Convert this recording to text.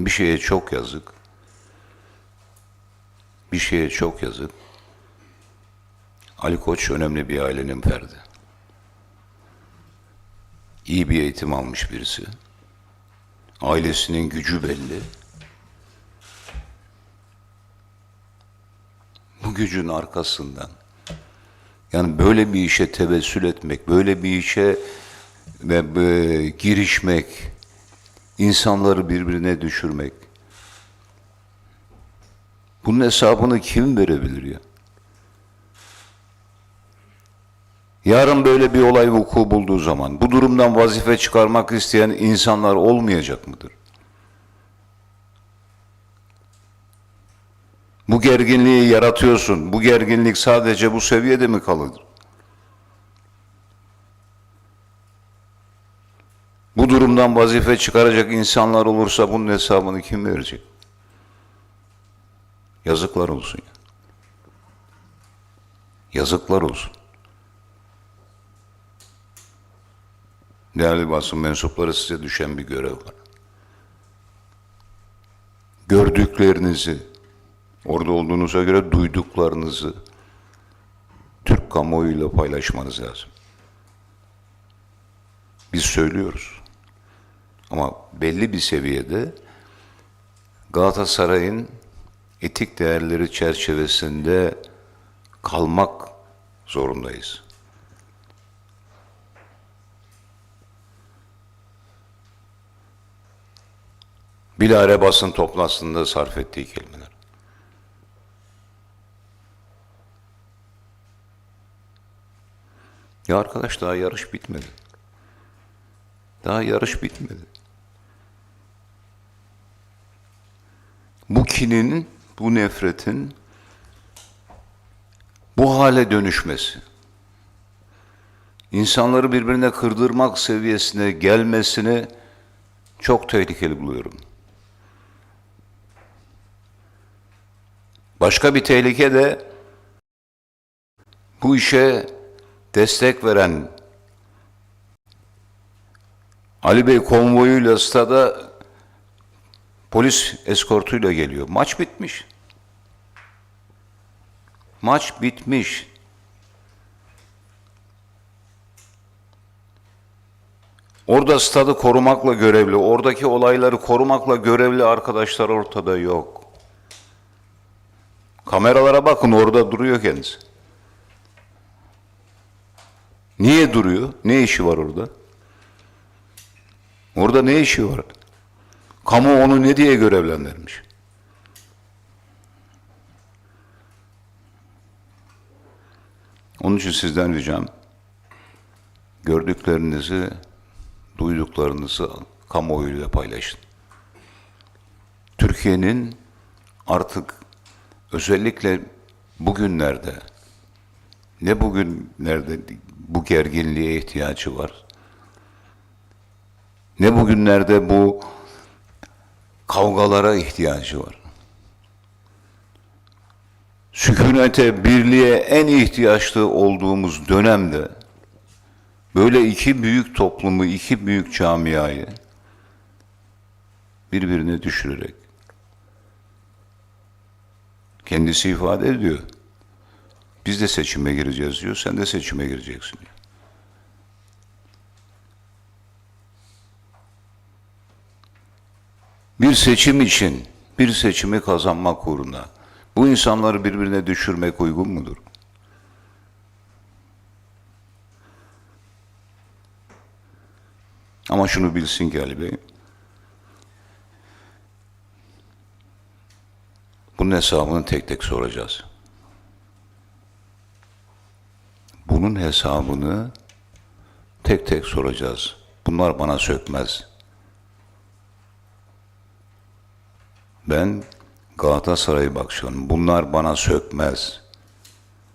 Bir şeye çok yazık. Bir şeye çok yazık. Ali Koç önemli bir ailenin ferdi. İyi bir eğitim almış birisi. Ailesinin gücü belli. Bu gücün arkasından yani böyle bir işe tevessül etmek, böyle bir işe ve e, girişmek, insanları birbirine düşürmek. Bunun hesabını kim verebilir ya? Yarın böyle bir olay vuku bulduğu zaman bu durumdan vazife çıkarmak isteyen insanlar olmayacak mıdır? Bu gerginliği yaratıyorsun. Bu gerginlik sadece bu seviyede mi kalır? Bu durumdan vazife çıkaracak insanlar olursa bunun hesabını kim verecek? Yazıklar olsun ya. Yazıklar olsun. Değerli basın mensupları size düşen bir görev var. Gördüklerinizi, orada olduğunuza göre duyduklarınızı Türk kamuoyuyla paylaşmanız lazım. Biz söylüyoruz. Ama belli bir seviyede Galatasaray'ın etik değerleri çerçevesinde kalmak zorundayız. Bilare basın toplantısında sarf ettiği kelimeler. Ya arkadaş daha yarış bitmedi. Daha yarış bitmedi. Bu kinin, bu nefretin bu hale dönüşmesi, insanları birbirine kırdırmak seviyesine gelmesini çok tehlikeli buluyorum. Başka bir tehlike de bu işe destek veren Ali Bey konvoyuyla stada polis eskortuyla geliyor. Maç bitmiş. Maç bitmiş. Orada stadı korumakla görevli, oradaki olayları korumakla görevli arkadaşlar ortada yok. Kameralara bakın orada duruyor kendisi. Niye duruyor? Ne işi var orada? Orada ne işi var? Kamu onu ne diye görevlendirmiş? Onun için sizden ricam gördüklerinizi, duyduklarınızı kamuoyuyla paylaşın. Türkiye'nin artık özellikle bugünlerde ne bugünlerde bu gerginliğe ihtiyacı var? Ne bugünlerde bu kavgalara ihtiyacı var? Sükunete, birliğe en ihtiyaçlı olduğumuz dönemde böyle iki büyük toplumu, iki büyük camiayı birbirine düşürerek kendisi ifade ediyor. Biz de seçime gireceğiz diyor, sen de seçime gireceksin diyor. Bir seçim için, bir seçimi kazanmak uğruna bu insanları birbirine düşürmek uygun mudur? Ama şunu bilsin ki Ali Bey, bunun hesabını tek tek soracağız. Bunun hesabını tek tek soracağız. Bunlar bana sökmez. Ben Galatasaray bakıyorum. Bunlar bana sökmez.